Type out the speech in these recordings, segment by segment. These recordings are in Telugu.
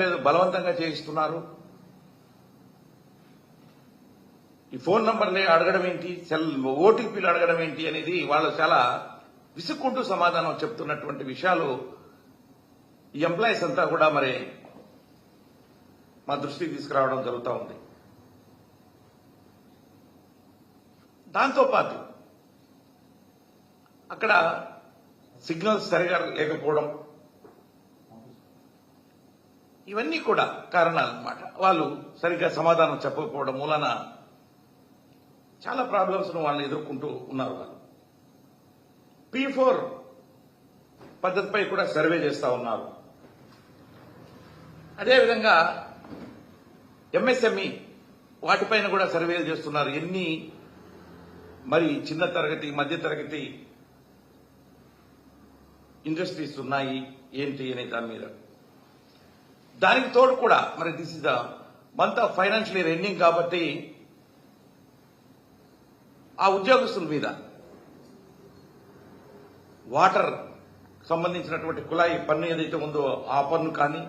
లేదు బలవంతంగా చేయిస్తున్నారు. ఈ ఫోన్ నంబర్ని అడగడం ఏంటి సెల్ ఓటీపీలు అడగడం ఏంటి అనేది వాళ్ళు చాలా విసుక్కుంటూ సమాధానం చెప్తున్నటువంటి విషయాలు ఈ ఎంప్లాయీస్ అంతా కూడా మరి మా దృష్టికి తీసుకురావడం జరుగుతూ ఉంది. దాంతోపాటు అక్కడ సిగ్నల్స్ సరిగా లేకపోవడం ఇవన్నీ కూడా కారణాలు అన్నమాట వాళ్ళు సరిగ్గా సమాధానం చెప్పకపోవడం మూలన చాలా ప్రాబ్లమ్స్ వాళ్ళని ఎదుర్కొంటూ ఉన్నారు వాళ్ళు. పీ ఫోర్ పద్ధతిపై కూడా సర్వే చేస్తా ఉన్నారు. అదేవిధంగా ఎంఎస్ఎంఈ వాటిపైన కూడా సర్వేలు చేస్తున్నారు. ఎన్ని మరి చిన్న తరగతి మధ్య తరగతి ఇండస్ట్రీస్ ఉన్నాయి ఏంటి అనే దాని మీద. దానికి తోడు కూడా మరి this is the month of financial year ending కాబట్టి ఆ ఉద్యోగస్తుల మీద వాటర్ సంబంధించినటువంటి కుళాయి పన్ను ఏదైతే ఉందో ఆ పన్ను కానీ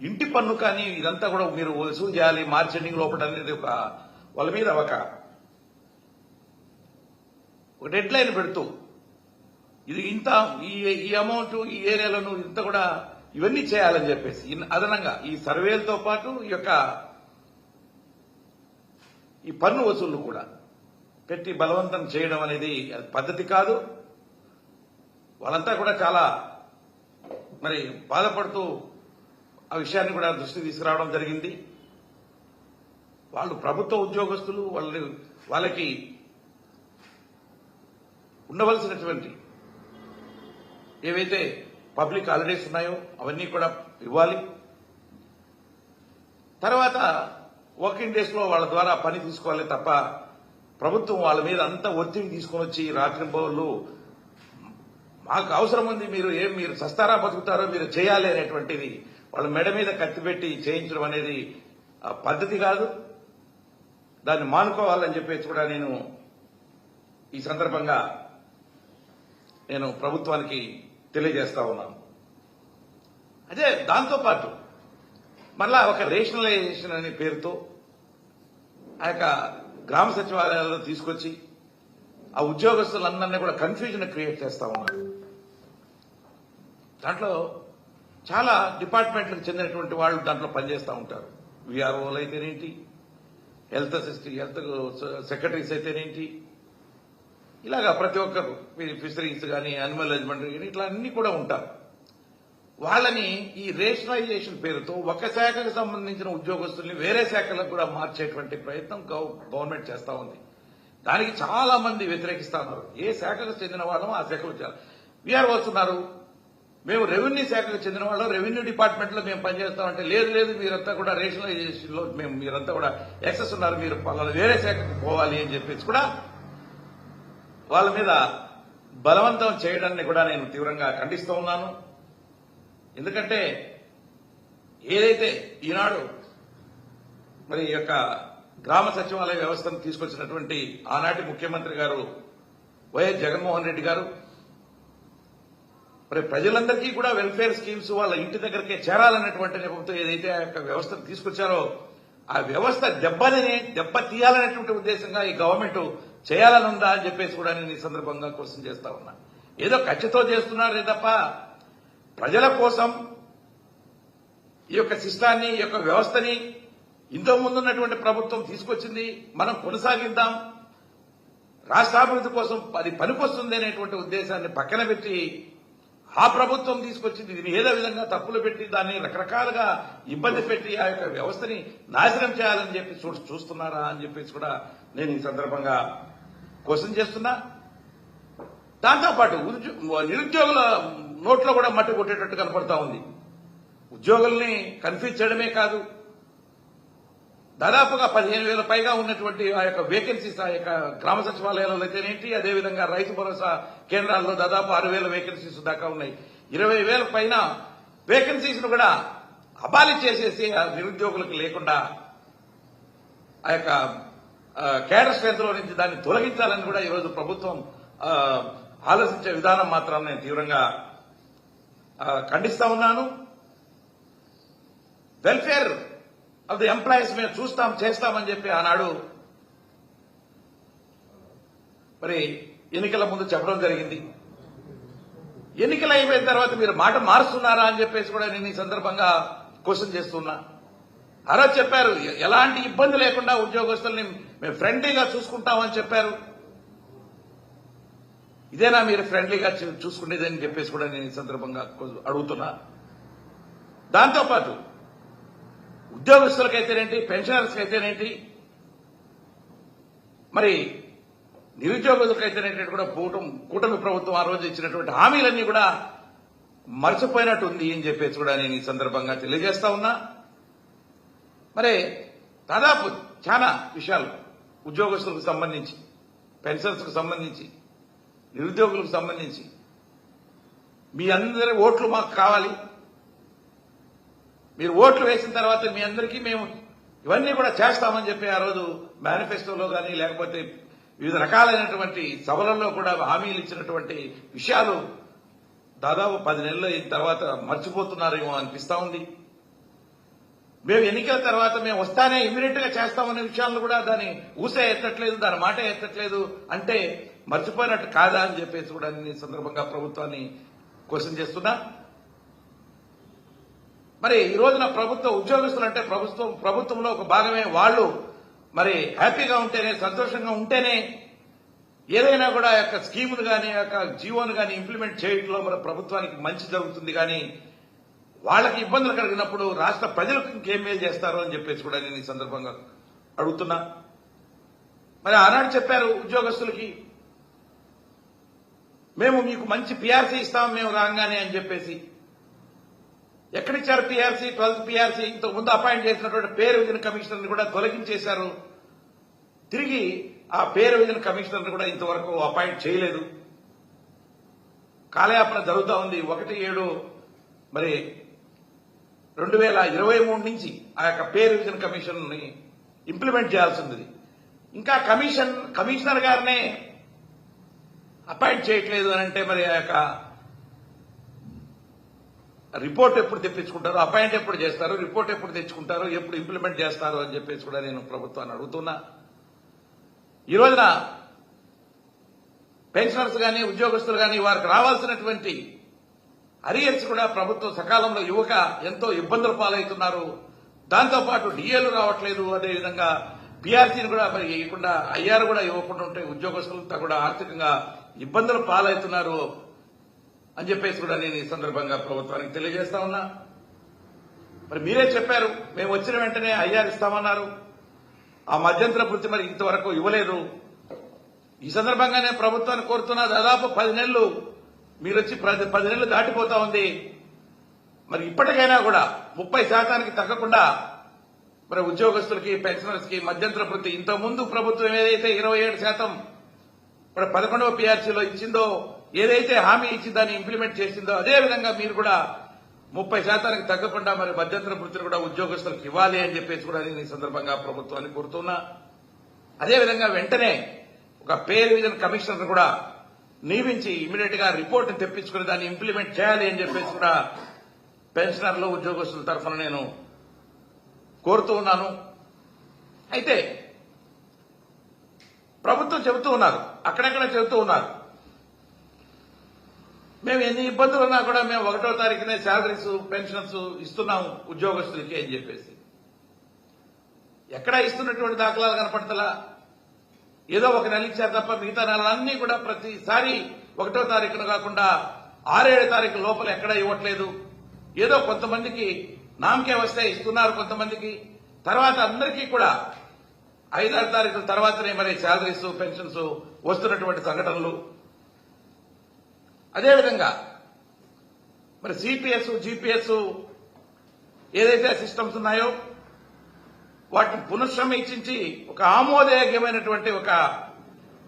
ఇంటి పన్ను కానీ ఇదంతా కూడా మీరు వసూలు చేయాలి. మార్చ్ ఎండింగ్ లోపల అనేది ఒక వాళ్ళ మీద ఒక ఒక డెడ్ లైన్ పెడుతూ ఇది ఇంత ఈ ఈ అమౌంట్ ఈ ఏరియాలో ఇంత కూడా ఇవన్నీ చేయాలని చెప్పేసి అదనంగా ఈ సర్వేలతో పాటు ఈ యొక్క ఈ పన్ను వసూళ్ళు కూడా పెట్టి బలవంతం చేయడం అనేది అది పద్ధతి కాదు. వాళ్ళంతా కూడా చాలా మరి బాధపడుతూ ఆ విషయాన్ని కూడా దృష్టి తీసుకురావడం జరిగింది. వాళ్ళు ప్రభుత్వ ఉద్యోగస్తులు వాళ్ళని వాళ్ళకి ఉండవలసినటువంటి ఏవైతే పబ్లిక్ హాలిడేస్ ఉన్నాయో అవన్నీ కూడా ఇవ్వాలి. తర్వాత వర్కింగ్ డేస్లో వాళ్ళ ద్వారా పని తీసుకోవాలి తప్ప ప్రభుత్వం వాళ్ళ మీద అంత ఒత్తిడి తీసుకొని వచ్చి రాత్రి బౌళ్ళు మాకు అవసరం ఉంది మీరు ఏం మీరు సస్తారా బతుకుతారో మీరు చేయాలి అనేటువంటిది వాళ్ళ మెడ మీద కత్తిపెట్టి చేయించడం అనేది ఆ, పద్ధతి కాదు. దాన్ని మానుకోవాలని చెప్పేసి కూడా నేను ఈ సందర్భంగా నేను ప్రభుత్వానికి తెలియజేస్తా ఉన్నాను. అదే దాంతోపాటు మళ్ళా ఒక రేషనలైజేషన్ అనే పేరుతో ఆ యొక్క గ్రామ సచివాలయాల్లో తీసుకొచ్చి ఆ ఉద్యోగస్తులందరినీ కూడా కన్ఫ్యూజన్ క్రియేట్ చేస్తా ఉన్నారు దాంట్లో చాలా డిపార్ట్మెంట్లకు చెందినటువంటి వాళ్ళు దాంట్లో పనిచేస్తూ ఉంటారు. విఆర్ఓలు అయితేనేంటి? హెల్త్ అసిస్టెంట్ హెల్త్ సెక్రటరీస్ అయితేనేంటి? ఇలాగా ప్రతి ఒక్కరు ఫిషరీస్ కానీ అనిమల్ హస్బెండరీ కానీ ఇట్లా అన్ని కూడా ఉంటారు. వాళ్ళని ఈ రేషనలైజేషన్ పేరుతో ఒక శాఖకు సంబంధించిన ఉద్యోగస్తుల్ని వేరే శాఖలకు కూడా మార్చేటువంటి ప్రయత్నం గవర్నమెంట్ చేస్తా ఉంది. దానికి చాలా మంది వ్యతిరేకిస్తా ఉన్నారు ఏ శాఖకు చెందిన వాళ్ళం ఆ శాఖకు వచ్చారు. వీఆర్ వస్తున్నారు. మేము రెవెన్యూ శాఖకు చెందిన వాళ్ళం. రెవెన్యూ డిపార్ట్మెంట్లో మేము పనిచేస్తామంటే లేదు లేదు మీరంతా కూడా రేషనలైజేషన్లో మేము మీరంతా కూడా ఎక్సెస్ ఉన్నారు. మీరు పలానా వేరే శాఖకు పోవాలి అని చెప్పేసి కూడా వాళ్ళ మీద బలవంతం చేయడాన్ని కూడా నేను తీవ్రంగా ఖండిస్తూ ఉన్నాను. ఎందుకంటే ఏదైతే ఈనాడు మరి ఈ యొక్క గ్రామ సచివాలయ వ్యవస్థను తీసుకొచ్చినటువంటి ఆనాటి ముఖ్యమంత్రి గారు వైఎస్ జగన్మోహన్ రెడ్డి గారు మరి ప్రజలందరికీ కూడా వెల్ఫేర్ స్కీమ్స్ వాళ్ళ ఇంటి దగ్గరకే చేరాలన్నటువంటి నెపంతో ఏదైతే ఆ యొక్క వ్యవస్థను తీసుకొచ్చారో ఆ వ్యవస్థ దెబ్బని దెబ్బ తీయాలనేటువంటి ఉద్దేశంగా ఈ గవర్నమెంట్ చేయాలని ఉందా అని చెప్పేసి కూడా నేను ఈ సందర్భంగా క్వశ్చన్ చేస్తా ఉన్నా. ఏదో ఖర్చుతో చేస్తున్నారే తప్ప ప్రజల కోసం ఈ యొక్క సిస్టాన్ని ఈ యొక్క వ్యవస్థని ఇంతకు ముందున్నటువంటి ప్రభుత్వం తీసుకొచ్చింది. మనం కొనసాగిద్దాం. రాష్ట్రాభివృద్ధి కోసం అది పనికొస్తుంది అనేటువంటి ఉద్దేశాన్ని పక్కన పెట్టి ఆ ప్రభుత్వం తీసుకొచ్చింది. దీన్ని ఏదో విధంగా తప్పులు పెట్టి దాన్ని రకరకాలుగా ఇబ్బంది పెట్టి ఆ యొక్క వ్యవస్థని నాశనం చేయాలని చెప్పి చూ- చూస్తున్నారా అని చెప్పేసి కూడా నేను ఈ సందర్భంగా క్వశ్చన్ చేస్తున్నా? దాంతోపాటు ఉద్యో- నిరుద్యోగుల నోట్లో కూడా మట్టి కొట్టేటట్టు కనపడతా ఉంది. ఉద్యోగుల్ని కన్ఫ్యూజ్ చేయడమే కాదు. దాదాపుగా పదిహేను వేల పైగా ఉన్నటువంటి ఆ యొక్క వేకెన్సీస్ ఆ యొక్క గ్రామ సచివాలయాలలో అయితేనేంటి? అదేవిధంగా రైతు భరోసా కేంద్రాల్లో దాదాపు ఆరు వేల వేకెన్సీస్ దాకా ఉన్నాయి. ఇరవై వేల పైన వేకెన్సీస్ను కూడా అబాలి చేసేసి ఆ నిరుద్యోగులకు లేకుండా ఆ యొక్క కేడర్ స్ట్రెంత్ నుంచి దాన్ని తొలగించాలని కూడా ఈరోజు ప్రభుత్వం ఆలోచించే విధానం మాత్రం నేను తీవ్రంగా ఖండిస్తా ఉన్నాను. వెల్ఫేర్ ఆఫ్ ది ఎంప్లాయీస్ మేము చూస్తాం చేస్తామని చెప్పి ఆనాడు మరి ఎన్నికల ముందు చెప్పడం జరిగింది. ఎన్నికలు అయిపోయిన తర్వాత మీరు మాట మారుస్తున్నారా అని చెప్పేసి కూడా నేను ఈ సందర్భంగా క్వశ్చన్ చేస్తున్నా. అలా చెప్పారు ఎలాంటి ఇబ్బంది లేకుండా ఉద్యోగస్తుల్ని మేము ఫ్రెండ్లీగా చూసుకుంటామని చెప్పారు. ఇదేనా మీరు ఫ్రెండ్లీగా చూసుకునేదని చెప్పేసి కూడా నేను ఈ సందర్భంగా అడుగుతున్నా. దాంతోపాటు ఉద్యోగస్తులకైతేనేంటి పెన్షనర్స్కి అయితేనేంటి మరి నిరుద్యోగులకైతేనేంటి కూడా కూటమి కూటమి ప్రభుత్వం ఆ రోజు ఇచ్చినటువంటి హామీలన్నీ కూడా మర్చిపోయినట్టు ఉంది అని చెప్పేసి కూడా నేను ఈ సందర్భంగా తెలియజేస్తా ఉన్నా. మరి దాదాపు చాలా విషయాలు ఉద్యోగస్తులకు సంబంధించి పెన్షన్స్కు సంబంధించి నిరుద్యోగులకు సంబంధించి మీ అందరి ఓట్లు మాకు కావాలి. మీరు ఓట్లు వేసిన తర్వాత మీ అందరికీ మేము ఇవన్నీ కూడా చేస్తామని చెప్పి ఆ రోజు మేనిఫెస్టోలో కానీ లేకపోతే వివిధ రకాలైనటువంటి సభలలో కూడా హామీలు ఇచ్చినటువంటి విషయాలు దాదాపు పది నెలలు అయిన తర్వాత మర్చిపోతున్నారేమో అనిపిస్తా ఉంది. మేము ఎన్నికల తర్వాత మేము వస్తానే ఇమ్మీడియట్గా చేస్తామనే విషయాలను కూడా దాన్ని ఊసే ఎత్తట్లేదు దాని మాట ఎత్తట్లేదు అంటే మర్చిపోయినట్టు కాదా అని చెప్పేసి కూడా నేను ఈ సందర్భంగా ప్రభుత్వాన్ని క్వశ్చన్ చేస్తున్నా. మరి ఈ రోజున ప్రభుత్వ ఉద్యోగస్తులు అంటే ప్రభుత్వం ప్రభుత్వంలో ఒక భాగమే వాళ్ళు. మరి హ్యాపీగా ఉంటేనే సంతోషంగా ఉంటేనే ఏదైనా కూడా ఆ యొక్క స్కీములు కానీ యొక్క జీవోను కానీ ఇంప్లిమెంట్ చేయడంలో మన ప్రభుత్వానికి మంచి జరుగుతుంది. కానీ వాళ్ళకి ఇబ్బందులు కలిగినప్పుడు రాష్ట్ర ప్రజలకు ఇంకేం మేలు చేస్తారు అని చెప్పేసి కూడా నేను ఈ సందర్భంగా అడుగుతున్నా. మరి ఆనాడు చెప్పారు ఉద్యోగస్తులకి మేము మీకు మంచి పిఆర్సీ ఇస్తాం మేము రాగానే అని చెప్పేసి. ఎక్కడిచ్చారు పిఆర్సీ ట్వెల్త్ పిఆర్సీ ఇంతకు ముందు అపాయింట్ చేసినటువంటి పేరు విధిన కమిషనర్ కూడా తొలగించేశారు. తిరిగి ఆ పేరు విధిన కమిషనర్ కూడా ఇంతవరకు అపాయింట్ చేయలేదు. కాలయాపన జరుగుతూ ఉంది. ఒకటి ఏడు మరి రెండు వేల ఇరవై మూడు నుంచి ఆ యొక్క పేరు రివిజన్ కమిషన్ని ఇంప్లిమెంట్ చేయాల్సి ఉంది ఇంకా కమిషన్ కమిషనర్ గారినే అపాయింట్ చేయట్లేదు అని అంటే మరి ఆ యొక్క రిపోర్ట్ ఎప్పుడు తెప్పించుకుంటారు అపాయింట్ ఎప్పుడు చేస్తారు రిపోర్ట్ ఎప్పుడు తెచ్చుకుంటారు ఎప్పుడు ఇంప్లిమెంట్ చేస్తారు అని చెప్పేసి కూడా నేను ప్రభుత్వాన్ని అడుగుతున్నా. ఈ రోజున పెన్షనర్స్ కానీ ఉద్యోగస్తులు కానీ వారికి రావాల్సినటువంటి అరియర్స్ కూడా ప్రభుత్వం సకాలంలో యువక ఎంతో ఇబ్బందుల పాలవుతున్నారు. దాంతోపాటు డిఏలు రావట్లేదు అదేవిధంగా బీఆర్సీని కూడా మరి ఇవ్వకుండా ఐఆర్ కూడా ఇవ్వకుండా ఉంటే ఉద్యోగస్తులంతా కూడా ఆర్థికంగా ఇబ్బందులు పాలవుతున్నారు అని చెప్పేసి కూడా నేను ఈ సందర్భంగా ప్రభుత్వానికి తెలియజేస్తా ఉన్నా. మరి మీరే చెప్పారు మేము వచ్చిన వెంటనే ఐఆర్ ఇస్తామన్నారు. ఆ మధ్యంతర వృత్తి మరి ఇంతవరకు ఇవ్వలేదు. ఈ సందర్భంగానే ప్రభుత్వాన్ని కోరుతున్నా దాదాపు పది నెలలు మీరు వచ్చి పది పది నెలలు దాటిపోతా ఉంది. మరి ఇప్పటికైనా కూడా ముప్పై శాతానికి తగ్గకుండా మరి ఉద్యోగస్తులకి పెన్షనర్స్కి మధ్యంతర వృత్తి ఇంతకుముందు ప్రభుత్వం ఏదైతే ఇరవై ఏడు శాతం మరి పదకొండవ పీఆర్సీలో ఇచ్చిందో ఏదైతే హామీ ఇచ్చి దాన్ని ఇంప్లిమెంట్ చేసిందో అదే విధంగా మీరు కూడా ముప్పై శాతానికి తగ్గకుండా మరి మధ్యంతర వృత్తిని కూడా ఉద్యోగస్తులకు ఇవ్వాలి అని చెప్పేసి కూడా నేను ఈ సందర్భంగా ప్రభుత్వాన్ని కోరుతున్నా. అదేవిధంగా వెంటనే ఒక పేరు రివిజన్ కమిషనర్ కూడా నియమించి ఇమీడియట్గా రిపోర్ట్ తెప్పించుకుని దాన్ని ఇంప్లిమెంట్ చేయాలి అని చెప్పేసి కూడా పెన్షనర్లు ఉద్యోగస్తుల తరఫున నేను కోరుతూ ఉన్నాను. అయితే ప్రభుత్వం చెబుతూ ఉన్నారు అక్కడెక్కడ చెబుతూ ఉన్నారు. మేము ఎన్ని ఇబ్బందులు ఉన్నా కూడా మేము ఒకటో తారీఖునే శాలరీస్ పెన్షన్స్ ఇస్తున్నాము ఉద్యోగస్తులకి అని చెప్పేసి. ఎక్కడ ఇస్తున్నటువంటి దాఖలాలు కనపడతలా? ఏదో ఒక నెల ఇచ్చారు తప్ప మిగతా నెలలన్నీ కూడా ప్రతిసారి ఒకటో తారీఖున కాకుండా ఆరేడు తారీఖు లోపల ఎక్కడ ఇవ్వట్లేదు. ఏదో కొంతమందికి నామకే వస్తే ఇస్తున్నారు కొంతమందికి. తర్వాత అందరికీ కూడా ఐదారు తారీఖుల తర్వాతనే మరి శాలరీస్ పెన్షన్స్ వస్తున్నటువంటి సంఘటనలు. అదేవిధంగా మరి సిపిఎస్ జీపీఎస్ ఏదైతే సిస్టమ్స్ ఉన్నాయో వాటిని పునఃసమీక్షించి ఒక ఆమోదయోగ్యమైనటువంటి ఒక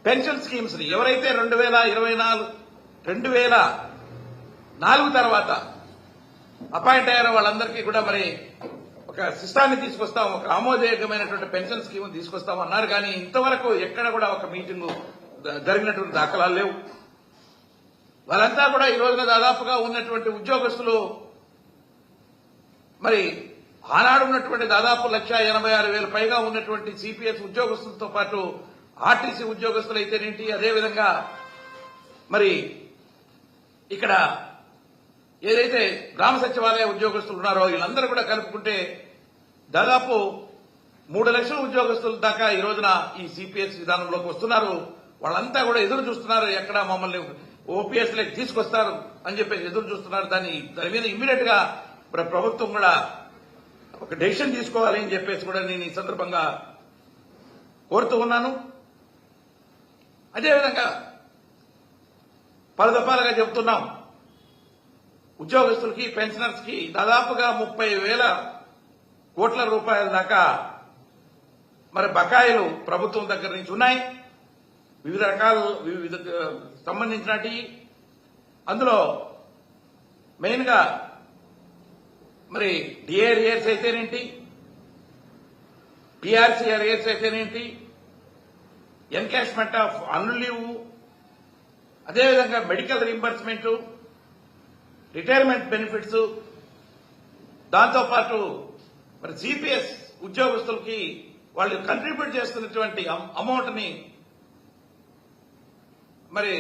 పెన్షన్ స్కీమ్స్ని ఎవరైతే రెండు వేల ఇరవై నాలుగు రెండు వేల నాలుగు తర్వాత అపాయింట్ అయ్యారో వాళ్ళందరికీ కూడా మరి ఒక సిస్టాన్ని తీసుకొస్తాం ఒక ఆమోదయోగ్యమైనటువంటి పెన్షన్ స్కీమ్ తీసుకొస్తాం అన్నారు. కానీ ఇంతవరకు ఎక్కడ కూడా ఒక మీటింగ్ జరిగినటువంటి దాఖలాలు లేవు. వాళ్ళంతా కూడా ఈ రోజున దాదాపుగా ఉన్నటువంటి ఉద్యోగస్తులు మరి ఆనాడు ఉన్నటువంటి దాదాపు లక్ష ఎనభై ఆరు వేల పైగా ఉన్నటువంటి సిపిఎస్ ఉద్యోగస్తులతో పాటు ఆర్టీసీ ఉద్యోగస్తులు అయితేనేంటి అదేవిధంగా మరి ఇక్కడ ఏదైతే గ్రామ సచివాలయ ఉద్యోగస్తులు ఉన్నారో వీళ్ళందరూ కూడా కలుపుకుంటే దాదాపు మూడు లక్షల ఉద్యోగస్తుల దాకా ఈ రోజున ఈ సిపిఎస్ విధానంలోకి వస్తున్నారు. వాళ్ళంతా కూడా ఎదురు చూస్తున్నారు ఎక్కడ మమ్మల్ని ఓపీఎస్లకి తీసుకొస్తారు అని చెప్పేసి ఎదురు చూస్తున్నారు. దాన్ని దాని మీద ఇమ్మీడియట్గా ప్రభుత్వం కూడా ఒక డెసిషన్ తీసుకోవాలి అని చెప్పేసి కూడా నేను ఈ సందర్భంగా కోరుతూ ఉన్నాను. అదేవిధంగా పలు దఫాలుగా చెబుతున్నాం ఉద్యోగస్తులకి పెన్షనర్స్కి దాదాపుగా ముప్పై వేల కోట్ల రూపాయల దాకా మరి బకాయిలు ప్రభుత్వం దగ్గర నుంచి ఉన్నాయి. వివిధ రకాల వివిధ సంబంధించినటి అందులో మెయిన్గా మరి డిఏరియర్స్ అయితేనేంటి? పిఆర్సీ అరియర్స్ అయితేనేంటి? ఎన్కాష్మెంట్ ఆఫ్ అన్లీవ్ అదేవిధంగా మెడికల్ రీంబర్స్మెంట్ రిటైర్మెంట్ బెనిఫిట్స్ దాంతోపాటు మరి జీపీఎస్ ఉద్యోగస్తులకి వాళ్ళు కంట్రిబ్యూట్ చేస్తున్నటువంటి అమౌంట్ని మరి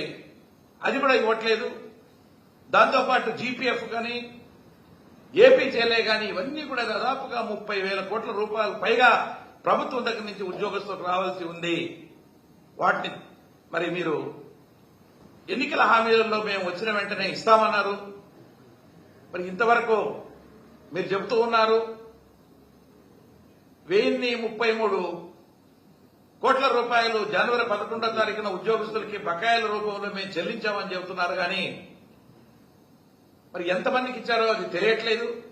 అది కూడా ఇవ్వట్లేదు. దాంతోపాటు జీపీఎఫ్ కానీ ఏపీ చేయలే కానీ ఇవన్నీ కూడా దాదాపుగా ముప్పై వేల కోట్ల రూపాయలు పైగా ప్రభుత్వం దగ్గర నుంచి ఉద్యోగస్తులకు రావాల్సి ఉంది. వాటిని మరి మీరు ఎన్నికల హామీలలో మేము వచ్చిన వెంటనే ఇస్తామన్నారు. మరి ఇంతవరకు మీరు చెబుతూ ఉన్నారు. వెయ్యిన్ని ముప్పై మూడు కోట్ల రూపాయలు జనవరి పదకొండో తారీఖున ఉద్యోగస్తులకి బకాయిల రూపంలో మేము చెల్లించామని చెబుతున్నారు కానీ మరి ఎంతమందికి ఇచ్చారో అది తెలియట్లేదు.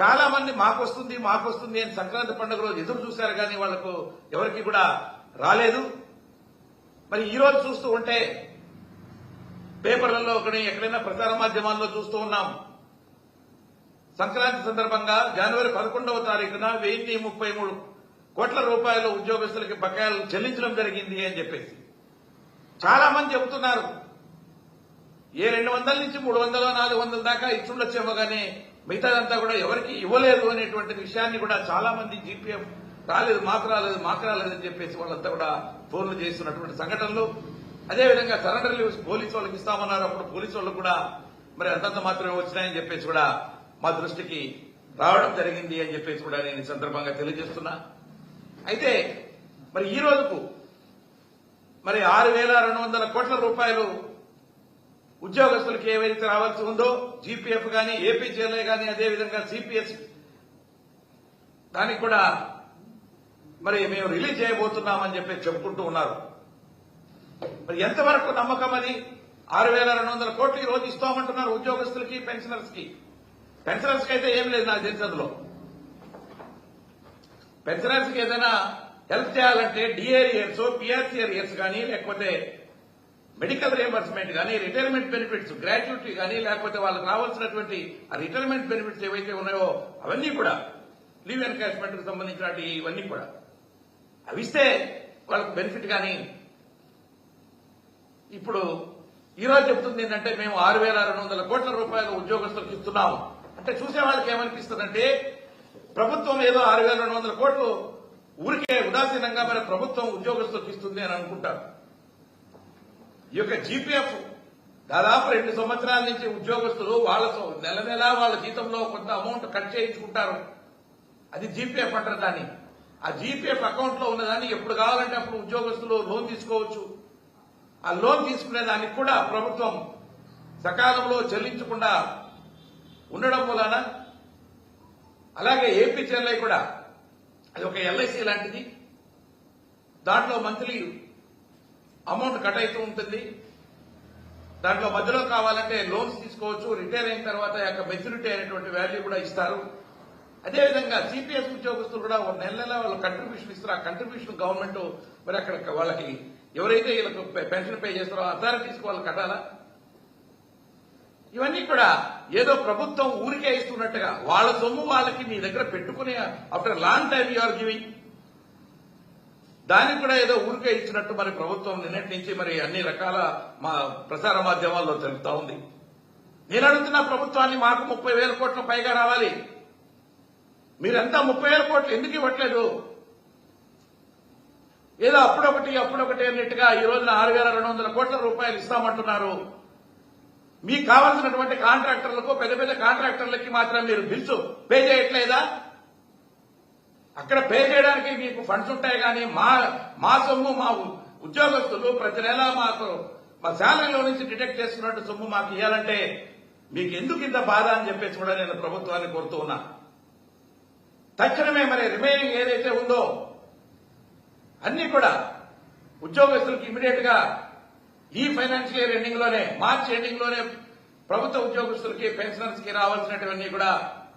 చాలా మంది మాకు వస్తుంది మాకు వస్తుంది అని సంక్రాంతి పండుగ రోజు ఎదురు చూశారు కానీ వాళ్ళకు ఎవరికి కూడా రాలేదు. మరి ఈ రోజు చూస్తూ ఉంటే పేపర్లలో ఒకటి ఎక్కడైనా ప్రసార మాధ్యమాల్లో చూస్తూ ఉన్నాం. సంక్రాంతి సందర్భంగా జనవరి పదకొండవ తారీఖున వెయ్యి ముప్పై మూడు కోట్ల రూపాయల ఉద్యోగస్తులకి బకాయిలు చెల్లించడం జరిగింది అని చెప్పేసి. చాలా మంది చెబుతున్నారు. ఏ రెండు వందల నుంచి మూడు వందల నాలుగు వందల దాకా ఇచ్చుండొచ్చేమో కానీ మిగతాదంతా కూడా ఎవరికి ఇవ్వలేదు అనేటువంటి విషయాన్ని కూడా చాలా మంది జీపీఎఫ్ రాలేదు మాకు రాలేదు మాకు రాలేదని చెప్పేసి వాళ్ళంతా కూడా ఫోన్లు చేస్తున్నటువంటి సంఘటనలు. అదేవిధంగా సరెండర్ లీవ్స్ పోలీసు వాళ్ళకి ఇస్తామన్నారు. అప్పుడు పోలీసు వాళ్ళు కూడా మరి అంతంత మాత్రమే వచ్చినాయని చెప్పేసి కూడా మా దృష్టికి రావడం జరిగింది అని చెప్పేసి కూడా నేను ఈ సందర్భంగా తెలియజేస్తున్నా. అయితే మరి ఈ రోజుకు మరి ఆరు వేల రెండు వందల కోట్ల రూపాయలు ఉద్యోగస్తులకు ఏవైతే రావాల్సి ఉందో జీపీఎఫ్ కానీ ఏపీజీఎల్ఏ కానీ అదేవిధంగా సిపిఎస్ దానికి కూడా మరి మేము రిలీజ్ చేయబోతున్నామని చెప్పి చెప్పుకుంటూ ఉన్నారు. మరి ఎంతవరకు నమ్మకం అది? ఆరు వేల రెండు వందల కోట్లు ఈ రోజు ఇస్తామంటున్నారు ఉద్యోగస్తులకి పెన్షనర్స్కి పెన్షనర్స్కి అయితే ఏం లేదు నాకు తెలిసి అందులో. పెన్షనర్స్కి ఏదైనా హెల్ప్ చేయాలంటే డిఏరియర్స్ పిఆర్సీఆర్ ఇయర్స్ కానీ లేకపోతే మెడికల్ రియంబర్స్మెంట్ కానీ రిటైర్మెంట్ బెనిఫిట్స్ గ్రాట్యుటీ కానీ లేకపోతే వాళ్ళకి రావాల్సినటువంటి ఆ రిటైర్మెంట్ బెనిఫిట్స్ ఏవైతే ఉన్నాయో అవన్నీ కూడా లీవ్ ఎన్కాష్మెంట్కు సంబంధించినటువంటి ఇవన్నీ కూడా. అవి ఇస్తే వాళ్ళకి బెనిఫిట్ కానీ ఇప్పుడు ఈ రోజు చెప్తుంది ఏంటంటే మేము ఆరు వేల రెండు వందల కోట్ల రూపాయలు ఉద్యోగస్తులకు ఇస్తున్నాము. అంటే చూసే వాళ్ళకి ఏమనిపిస్తుందంటే ప్రభుత్వం ఏదో ఆరు వేల రెండు వందల కోట్లు ఊరికే ఉదాసీనంగా మరి ప్రభుత్వం ఉద్యోగస్తులకు ఇస్తుంది అని అనుకుంటారు. ఈ యొక్క జీపీఎఫ్ దాదాపు రెండు సంవత్సరాల నుంచి ఉద్యోగస్తులు వాళ్ళ సొ- నెల నెలా వాళ్ళ జీతంలో కొంత అమౌంట్ కట్ చేయించుకుంటారు. అది జీపీఎఫ్ అంటారు దాన్ని. ఆ జీపీఎఫ్ అకౌంట్లో ఉన్నదాన్ని ఎప్పుడు కావాలంటే అప్పుడు ఉద్యోగస్తులు లోన్ తీసుకోవచ్చు. ఆ లోన్ తీసుకునే దానికి కూడా ప్రభుత్వం సకాలంలో చెల్లించకుండా ఉండడం వలన అలాగే ఏపీ చెన్నై కూడా అది ఒక ఎల్ఐసి లాంటిది. దాంట్లో మంత్లీ అమౌంట్ కట్ అవుతూ ఉంటుంది. దాంట్లో మధ్యలో కావాలంటే లోన్స్ తీసుకోవచ్చు. రిటైర్ అయిన తర్వాత యొక్క మెచ్యూరిటీ అయినటువంటి వాల్యూ కూడా ఇస్తారు. అదేవిధంగా సిపిఎస్ ఉద్యోగస్తులు కూడా ఒక నెల నెల వాళ్ళు కంట్రిబ్యూషన్ ఇస్తారు. ఆ కంట్రిబ్యూషన్ గవర్నమెంట్ మరి అక్కడ వాళ్ళకి ఎవరైతే వీళ్ళకు పెన్షన్ పే చేస్తారో అథారిటీస్ వాళ్ళు కట్టాలా? ఇవన్నీ కూడా ఏదో ప్రభుత్వం ఊరికే ఇస్తున్నట్టుగా వాళ్ళ సొమ్ము వాళ్ళకి మీ దగ్గర పెట్టుకునే after long time you are giving దానికి కూడా ఏదో ఊరికే ఇచ్చినట్టు మరి ప్రభుత్వం నిన్నటి నుంచి మరి అన్ని రకాల మా ప్రసార మాధ్యమాల్లో తెలుపుతా ఉంది. నేను అడుగుతున్న ప్రభుత్వాన్ని మాకు ముప్పై వేల కోట్ల పైగా రావాలి. మీరంతా ముప్పై వేల కోట్లు ఎందుకు ఇవ్వట్లేదు? ఏదో అప్పుడొకటి అప్పుడొకటి అన్నట్టుగా ఈ రోజున ఆరు వేల రెండు వందల కోట్ల రూపాయలు ఇస్తామంటున్నారు. మీకు కావాల్సినటువంటి కాంట్రాక్టర్లకు పెద్ద పెద్ద కాంట్రాక్టర్లకి మాత్రం మీరు బిల్స్ పే చేయట్లేదా? అక్కడ పే చేయడానికి మీకు ఫండ్స్ ఉంటాయి కానీ మా మా సొమ్ము మా ఉద్యోగస్తులు ప్రతి నెల మాకు మా శాలరీలో నుంచి డిటెక్ట్ చేసుకున్నట్టు సొమ్ము మాకు ఇవ్వాలంటే మీకు ఎందుకు ఇంత బాధ అని చెప్పేసి కూడా నేను ప్రభుత్వాన్ని కోరుతూ ఉన్నా. తక్షణమే మరి రిమైనింగ్ ఏదైతే ఉందో అన్ని కూడా ఉద్యోగస్తులకు ఇమీడియట్గా ఈ ఫైనాన్షియల్ ఇయర్ ఎండింగ్లోనే మార్చ్ ఎండింగ్లోనే ప్రభుత్వ ఉద్యోగస్తులకి పెన్షనర్స్కి రావాల్సినటువంటి కూడా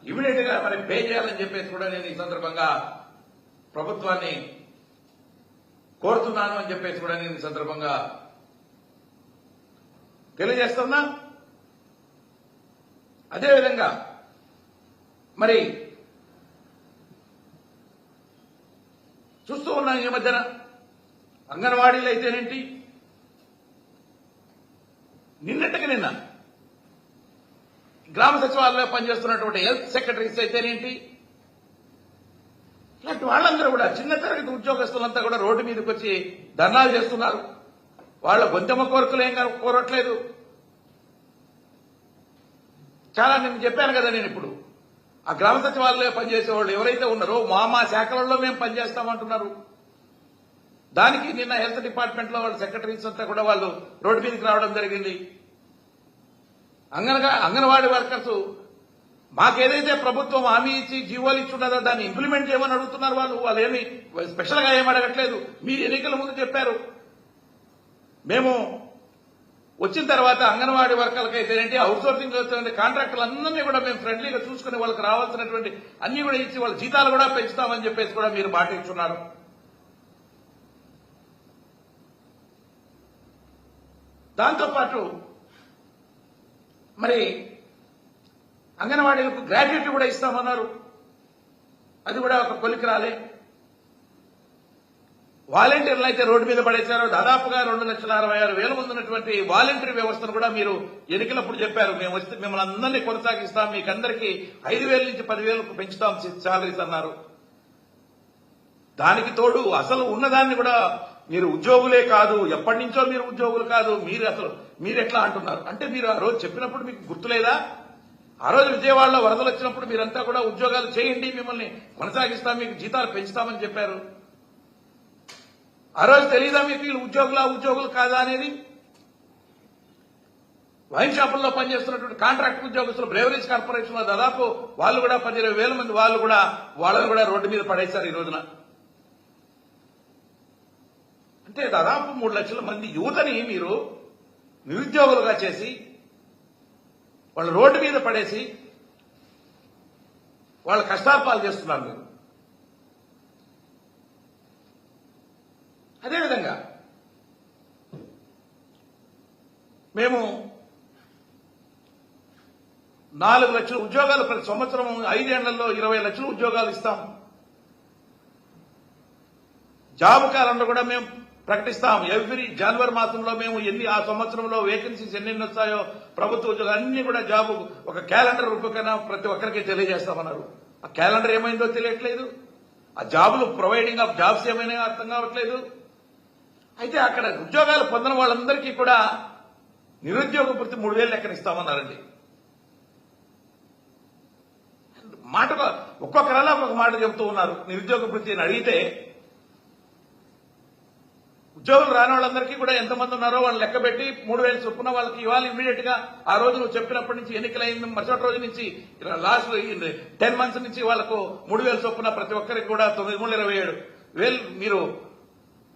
ఇమీడియట్గా మరి పే చేయాలని చెప్పేసి కూడా నేను ఈ సందర్భంగా ప్రభుత్వాన్ని కోరుతున్నాను అని చెప్పేసి కూడా నేను ఈ సందర్భంగా తెలియజేస్తున్నా. అదేవిధంగా మరి చూస్తూ ఉన్నాం ఈ మధ్యన అంగన్వాడీలు అయితేనేంటి నిన్నటికి నిన్న గ్రామ సచివాలయంలో పనిచేస్తున్నటువంటి హెల్త్ సెక్రటరీస్ అయితేనేంటి? ఇలాంటి వాళ్ళందరూ కూడా చిన్న తరగతి ఉద్యోగస్తులంతా కూడా రోడ్డు మీదకి వచ్చి ధర్నాలు చేస్తున్నారు. వాళ్ళ గొంతెమ్మ కోరికలు ఏం కోరట్లేదు. చాలా నేను చెప్పాను కదా నేను ఇప్పుడు. ఆ గ్రామ సచివాలయంలో పనిచేసే వాళ్ళు ఎవరైతే ఉన్నారో మా మా శాఖలలో మేము పనిచేస్తామంటున్నారు. దానికి నిన్న హెల్త్ డిపార్ట్మెంట్లో వాళ్ళ సెక్రటరీస్ అంతా కూడా వాళ్ళు రోడ్డు మీదకి రావడం జరిగింది. అంగనగా అంగన్వాడీ వర్కర్స్ మాకేదైతే ప్రభుత్వం హామీ ఇచ్చి జీవోలు ఇచ్చున్నదో దాన్ని ఇంప్లిమెంట్ చేయమని అడుగుతున్నారు వాళ్ళు వాళ్ళు ఏమి స్పెషల్గా అడగట్లేదు. మీరు ఎన్నికల ముందు చెప్పారు. మేము వచ్చిన తర్వాత అంగన్వాడీ వర్కర్లకు అయితేనేంటి అవుట్ సోర్సింగ్ వచ్చిన కాంట్రాక్టులందరినీ కూడా మేము ఫ్రెండ్లీగా చూసుకుని వాళ్ళకి రావాల్సినటువంటి అన్ని కూడా ఇచ్చి వాళ్ళ జీతాలు కూడా పెంచుతామని చెప్పేసి కూడా మీరు మాట ఇచ్చున్నారు. దాంతోపాటు మరి అంగన్వాడీలకు గ్రాడ్యుయేట్ కూడా ఇస్తామన్నారు. అది కూడా ఒక కొలికి రాలే వాలంటీర్లు అయితే రోడ్డు మీద పడేశారు. దాదాపుగా రెండు లక్షల అరవై ఆరు వేల మంది ఉన్నటువంటి వాలంటీర్ వ్యవస్థను కూడా మీరు ఎన్నికలప్పుడు చెప్పారు. మేము వస్తే మిమ్మల్ని అందరినీ కొనసాగిస్తాం. మీకు అందరికీ ఐదు వేల నుంచి పదివేలకు పెంచుతాం శాలరీస్ అన్నారు. దానికి తోడు అసలు ఉన్నదాన్ని కూడా మీరు ఉద్యోగులే కాదు. ఎప్పటి నుంచో మీరు ఉద్యోగులు కాదు. మీరు అసలు మీరు ఎట్లా అంటున్నారు? అంటే మీరు ఆ రోజు చెప్పినప్పుడు మీకు గుర్తులేదా? ఆ రోజు విజయవాడలో వరదలు వచ్చినప్పుడు మీరంతా కూడా ఉద్యోగాలు చేయండి మిమ్మల్ని కొనసాగిస్తాం మీకు జీతాలు పెంచుతామని చెప్పారు. ఆ రోజు తెలియదా మీకు వీళ్ళు ఉద్యోగులా ఉద్యోగులు కాదా అనేది? వైన్ షాపుల్లో పనిచేస్తున్నటువంటి కాంట్రాక్ట్ ఉద్యోగస్తులు బ్రేవరీస్ కార్పొరేషన్లో దాదాపు వాళ్ళు కూడా పదిహేను వేల మంది వాళ్ళు కూడా వాళ్ళని కూడా రోడ్డు మీద పడేశారు ఈ రోజున. అంటే దాదాపు మూడు లక్షల మంది యువతని మీరు నిరుద్యోగులుగా చేసి వాళ్ళ రోడ్డు మీద పడేసి వాళ్ళ కష్టాపాలు చేస్తున్నారు మీరు. అదేవిధంగా మేము నాలుగు లక్షల ఉద్యోగాలు ప్రతి సంవత్సరం ఐదేళ్ళలో ఇరవై లక్షల ఉద్యోగాలు ఇస్తాం. జాబ్ కాలంలో కూడా మేము ప్రకటిస్తాం ఎవ్రీ జనవరి మాసంలో మేము ఎన్ని ఆ సంవత్సరంలో వేకెన్సీస్ ఎన్ని వస్తాయో ప్రభుత్వ ఉద్యోగాలు అన్ని కూడా జాబ్ ఒక క్యాలెండర్ రూపకైనా ప్రతి ఒక్కరికి తెలియజేస్తామన్నారు. ఆ క్యాలెండర్ ఏమైందో తెలియట్లేదు. ఆ జాబులు ప్రొవైడింగ్ ఆఫ్ జాబ్స్ ఏమైనా అర్థం కావట్లేదు. అయితే అక్కడ ఉద్యోగాలు పొందిన వాళ్ళందరికీ కూడా నిరుద్యోగ వృత్తి మూడు వేలు లెక్కన ఇస్తామన్నారండి మాట ఒక్కొక్కరలా ఒక మాట చెబుతూ ఉన్నారు. నిరుద్యోగ వృత్తిని అడిగితే ఉద్యోగులు రాని వాళ్ళందరికీ కూడా ఎంతమంది ఉన్నారో వాళ్ళు లెక్క పెట్టి మూడు వేలు చొప్పున వాళ్ళకి ఇవ్వాలి ఇమీడియట్గా. ఆ రోజు నువ్వు చెప్పినప్పటి నుంచి ఎన్నికలైంది మరుసటి రోజు నుంచి లాస్ట్ టెన్ మంత్స్ నుంచి వాళ్ళకు మూడు వేలు చొప్పున ప్రతి ఒక్కరికి కూడా తొమ్మిది మూడు ఇరవై ఏడు వేలు మీరు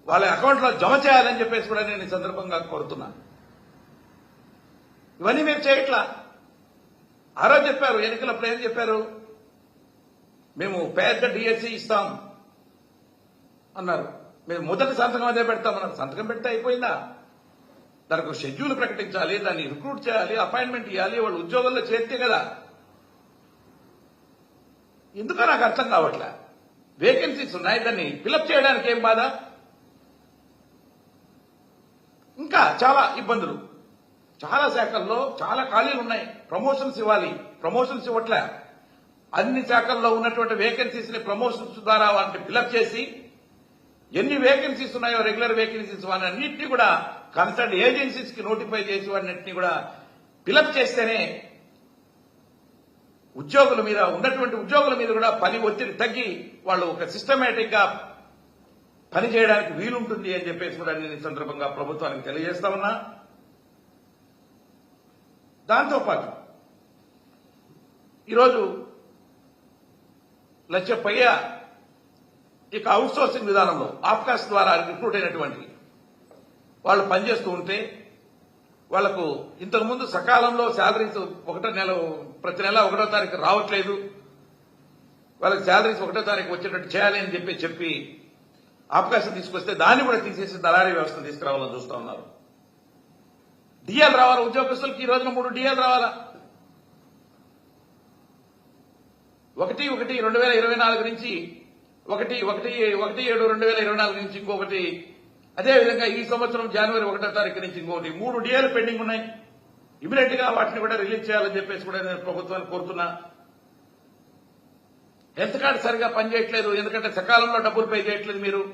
వాళ్ళ అకౌంట్లో జమ చేయాలని చెప్పేసి కూడా నేను ఈ సందర్భంగా కోరుతున్నా. ఇవన్నీ మీరు చేయట్లా? ఆ రోజు చెప్పారు ఎన్నికలప్పుడు ఏం చెప్పారు? మేము పెద్ద డిఎస్సి ఇస్తాం అన్నారు. మేము మొదటి సంతకం అదే పెడతామన్నారు సంతకం పెడితే అయిపోయిందా? దానికి ఒక షెడ్యూల్ ప్రకటించాలి దాన్ని రిక్రూట్ చేయాలి అపాయింట్మెంట్ ఇవ్వాలి వాళ్ళు ఉద్యోగంలో చేస్తే కదా. ఎందుకో నాకు అర్థం కావట్లే. వేకెన్సీస్ ఉన్నాయి దాన్ని ఫిలప్ చేయడానికి ఏం బాధ? ఇంకా చాలా ఇబ్బందులు. చాలా శాఖల్లో చాలా ఖాళీలు ఉన్నాయి. ప్రమోషన్స్ ఇవ్వాలి. ప్రమోషన్స్ ఇవ్వట్లే. అన్ని శాఖల్లో ఉన్నటువంటి వేకెన్సీస్ని ప్రమోషన్స్ ద్వారా వాటిని ఫిలప్ చేసి ఎన్ని వేకెన్సీస్ ఉన్నాయో రెగ్యులర్ వేకెన్సీస్ వాటిని అన్నింటినీ కూడా కన్సర్న్ ఏజెన్సీస్కి నోటిఫై చేసి వాటిని కూడా ఫిలప్ చేస్తేనే ఉద్యోగుల మీద ఉన్నటువంటి ఉద్యోగుల మీద కూడా పని ఒత్తిడి తగ్గి వాళ్ళు ఒక సిస్టమేటిక్గా పని చేయడానికి వీలుంటుంది అని చెప్పేసి కూడా నేను ఈ సందర్భంగా ప్రభుత్వానికి తెలియజేస్తా ఉన్నా. దాంతోపాటు ఈరోజు లక్ష ఇక అవుట్ సోర్సింగ్ విధానంలో ఆఫ్కాస్ ద్వారా రిక్రూట్ అయినటువంటి వాళ్ళు పనిచేస్తూ ఉంటే వాళ్ళకు ఇంతకుముందు సకాలంలో శాలరీస్ ఒకటో నెల ప్రతి నెల ఒకటో తారీఖు రావట్లేదు. వాళ్ళకి శాలరీస్ ఒకటో తారీఖు వచ్చేటట్టు చేయాలి అని చెప్పి చెప్పి అవకాశం తీసుకొస్తే దాన్ని కూడా తీసేసి దళారీ వ్యవస్థను తీసుకురావాలని చూస్తూ ఉన్నారు. డిఎల్ రావాలా? ఉద్యోగస్తులకి ఈ రోజున మూడు డిఎల్ రావాలా? ఒకటి ఒకటి రెండు వేల ఇరవై నాలుగు నుంచి ఒకటి ఒకటి ఒకటి ఏడు రెండు వేల ఇరవై నాలుగు నుంచి ఇంకొకటి. అదేవిధంగా ఈ సంవత్సరం జనవరి ఒకటో తారీఖు నుంచి ఇంకొకటి. మూడు డిఏలు పెండింగ్ ఉన్నాయి. ఇమీడియట్గా వాటిని కూడా రిలీజ్ చేయాలని చెప్పేసి కూడా నేను ప్రభుత్వాన్ని కోరుతున్నా. హెల్త్ కార్డు సరిగా పనిచేయట్లేదు. ఎందుకంటే సకాలంలో డబ్బులు పే చేయట్లేదు మీరు.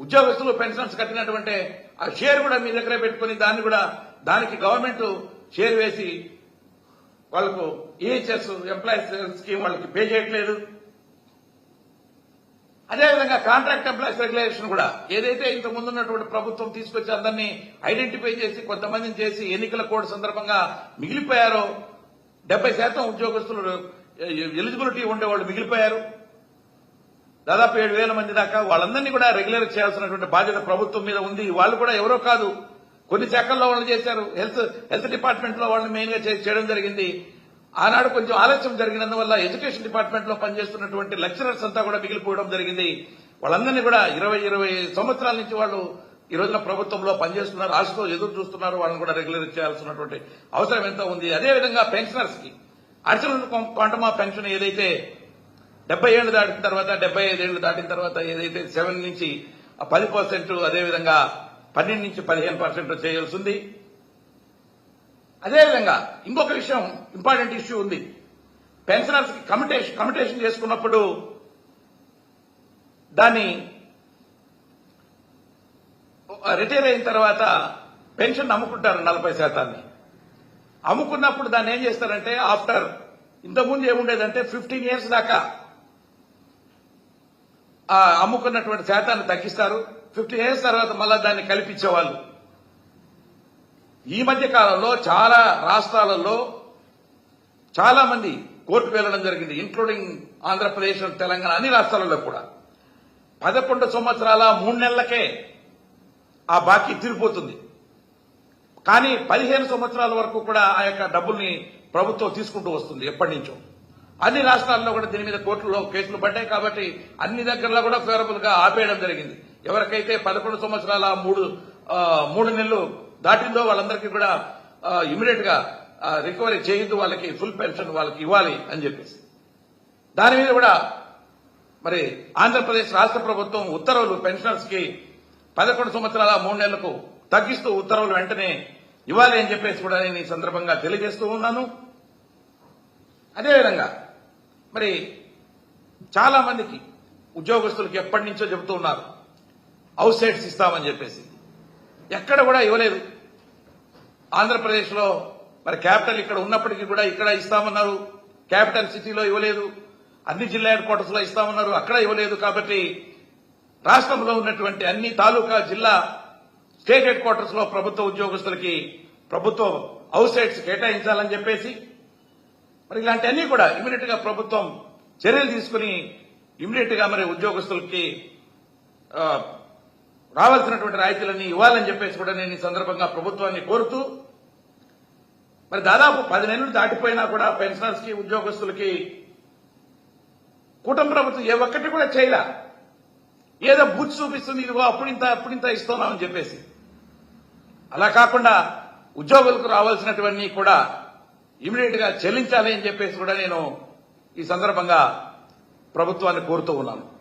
ఉద్యోగస్తులు పెన్షన్స్ కట్టినటువంటి ఆ షేర్ కూడా మీ దగ్గర పెట్టుకుని దాన్ని కూడా దానికి గవర్నమెంట్ షేర్ వేసి వాళ్ళకు ఈహెచ్ఎస్ ఎంప్లాయీస్ స్కీమ్ వాళ్ళకి పే చేయట్లేదు. అదేవిధంగా కాంట్రాక్ట్ ఎంప్లాయీస్ రెగ్యులేషన్ కూడా. ఏదైతే ఇంత ముందున్నటువంటి ప్రభుత్వం తీసుకొచ్చి అందరినీ ఐడెంటిఫై చేసి కొంతమందిని చేసి ఎన్నికల కోడ్ సందర్భంగా మిగిలిపోయారో డెబ్బై శాతం ఉద్యోగస్తులు ఎలిజిబిలిటీ ఉండేవాళ్ళు మిగిలిపోయారు. దాదాపు ఏడు వేల మంది దాకా వాళ్ళందరినీ కూడా రెగ్యులర్ చేయాల్సినటువంటి బాధ్యత ప్రభుత్వం మీద ఉంది. వాళ్ళు కూడా ఎవరో కాదు. కొన్ని శాఖల్లో వాళ్ళు చేశారు. హెల్త్ హెల్త్ డిపార్ట్మెంట్లో వాళ్ళని మెయిన్గా చేయడం జరిగింది. ఆనాడు కొంచెం ఆలస్యం జరిగినందువల్ల ఎడ్యుకేషన్ డిపార్ట్మెంట్లో పనిచేస్తున్నటువంటి లెక్చరర్స్ అంతా కూడా మిగిలిపోవడం జరిగింది. వాళ్ళందరినీ కూడా ఇరవై ఇరవై సంవత్సరాల నుంచి వాళ్ళు ఈ రోజున ప్రభుత్వంలో పనిచేస్తున్నారు. ఆశతో ఎదురు చూస్తున్నారు. వాళ్ళని కూడా రెగ్యులర్ చేయాల్సినటువంటి అవసరం ఎంత ఉంది. అదేవిధంగా పెన్షనర్స్కి అడిషనల్ క్వాంటమ్ ఆఫ్ పెన్షన్ ఏదైతే డెబ్బై ఏళ్ళు దాటిన తర్వాత డెబ్బై ఐదేళ్ళు దాటిన తర్వాత ఏదైతే సెవెన్ నుంచి పది పర్సెంట్ అదేవిధంగా పన్నెండు నుంచి పదిహేను పర్సెంట్ చేయాల్సి ఉంది. అదేవిధంగా ఇంకొక విషయం ఇంపార్టెంట్ ఇష్యూ ఉంది. పెన్షనర్స్కి కమిటేషన్ కమిటేషన్ చేసుకున్నప్పుడు దాన్ని రిటైర్ అయిన తర్వాత పెన్షన్ అమ్ముకుంటారు నలభై శాతాన్ని. అమ్ముకున్నప్పుడు దాన్ని ఏం చేస్తారంటే ఆఫ్టర్ ఇంతకుముందు ఏముండేదంటే ఫిఫ్టీన్ ఇయర్స్ దాకా అమ్ముకున్నటువంటి శాతాన్ని తగ్గిస్తారు. ఫిఫ్టీన్ ఇయర్స్ తర్వాత మళ్ళా దాన్ని కల్పించేవాళ్ళు ఈ మధ్య కాలంలో చాలా రాష్ట్రాలలో చాలా మంది కోర్టుకు వెళ్ళడం జరిగింది ఇంక్లూడింగ్ ఆంధ్రప్రదేశ్ తెలంగాణ అన్ని రాష్ట్రాలలో కూడా. పదకొండు సంవత్సరాల మూడు నెలలకే ఆ బాకీ తీరిపోతుంది. కానీ పదిహేను సంవత్సరాల వరకు కూడా ఆ యొక్క డబ్బుల్ని ప్రభుత్వం తీసుకుంటూ వస్తుంది ఎప్పటి నుంచో అన్ని రాష్ట్రాల్లో కూడా దీని మీద కోర్టులో కేసులు పడ్డాయి కాబట్టి అన్ని దగ్గరలో కూడా ఫేవరబుల్గా ఆపేయడం జరిగింది. ఎవరికైతే పదకొండు సంవత్సరాల మూడు మూడు నెలలు దాటిందో వాళ్ళందరికీ కూడా ఇమీడియట్గా రికవరీ చేయొద్దు వాళ్ళకి ఫుల్ పెన్షన్ వాళ్ళకి ఇవ్వాలి అని చెప్పేసి. దాని మీద కూడా మరి ఆంధ్రప్రదేశ్ రాష్ట్ర ప్రభుత్వం ఉత్తర్వులు పెన్షనర్స్కి పదకొండు సంవత్సరాల మూడు నెలలకు తగ్గిస్తూ ఉత్తర్వులు వెంటనే ఇవ్వాలి అని చెప్పేసి కూడా నేను ఈ సందర్భంగా తెలియజేస్తూ ఉన్నాను. అదేవిధంగా మరి చాలా మందికి ఉద్యోగస్తులకు ఎప్పటి నుంచో చెబుతూ ఉన్నారు అవుట్ సైడ్స్ ఇస్తామని చెప్పేసి. ఎక్కడ కూడా ఇవ్వలేదు. ఆంధ్రప్రదేశ్లో మరి క్యాపిటల్ ఇక్కడ ఉన్నప్పటికీ కూడా ఇక్కడ ఇస్తామన్నారు. క్యాపిటల్ సిటీలో ఇవ్వలేదు. అన్ని జిల్లా హెడ్ క్వార్టర్స్లో ఇస్తామన్నారు. అక్కడ ఇవ్వలేదు కాబట్టి రాష్ట్రంలో ఉన్నటువంటి అన్ని తాలూకా జిల్లా స్టేట్ హెడ్ క్వార్టర్స్లో ప్రభుత్వ ఉద్యోగస్తులకి ప్రభుత్వం హౌస్ సైట్స్ కేటాయించాలని చెప్పేసి మరి ఇలాంటివన్నీ కూడా ఇమీడియట్గా ప్రభుత్వం చర్యలు తీసుకుని ఇమీడియట్గా మరి ఉద్యోగస్తులకి రావాల్సినటువంటి రాయితీలన్నీ ఇవ్వాలని చెప్పేసి కూడా నేను ఈ సందర్భంగా ప్రభుత్వాన్ని కోరుతూ మరి దాదాపు పది నెలలు దాటిపోయినా కూడా పెన్షనర్స్కి ఉద్యోగస్తులకి కూటమి ప్రభుత్వం ఏ ఒక్కటి కూడా చేయలే. ఏదో బుచ్చి చూపిస్తుంది ఇదిగో అప్పుడింత అప్పుడింత ఇస్తున్నామని చెప్పేసి. అలా కాకుండా ఉద్యోగులకు రావాల్సినటువన్నీ కూడా ఇమీడియట్గా చెల్లించాలి అని చెప్పేసి కూడా నేను ఈ సందర్భంగా ప్రభుత్వాన్ని కోరుతూ ఉన్నాను.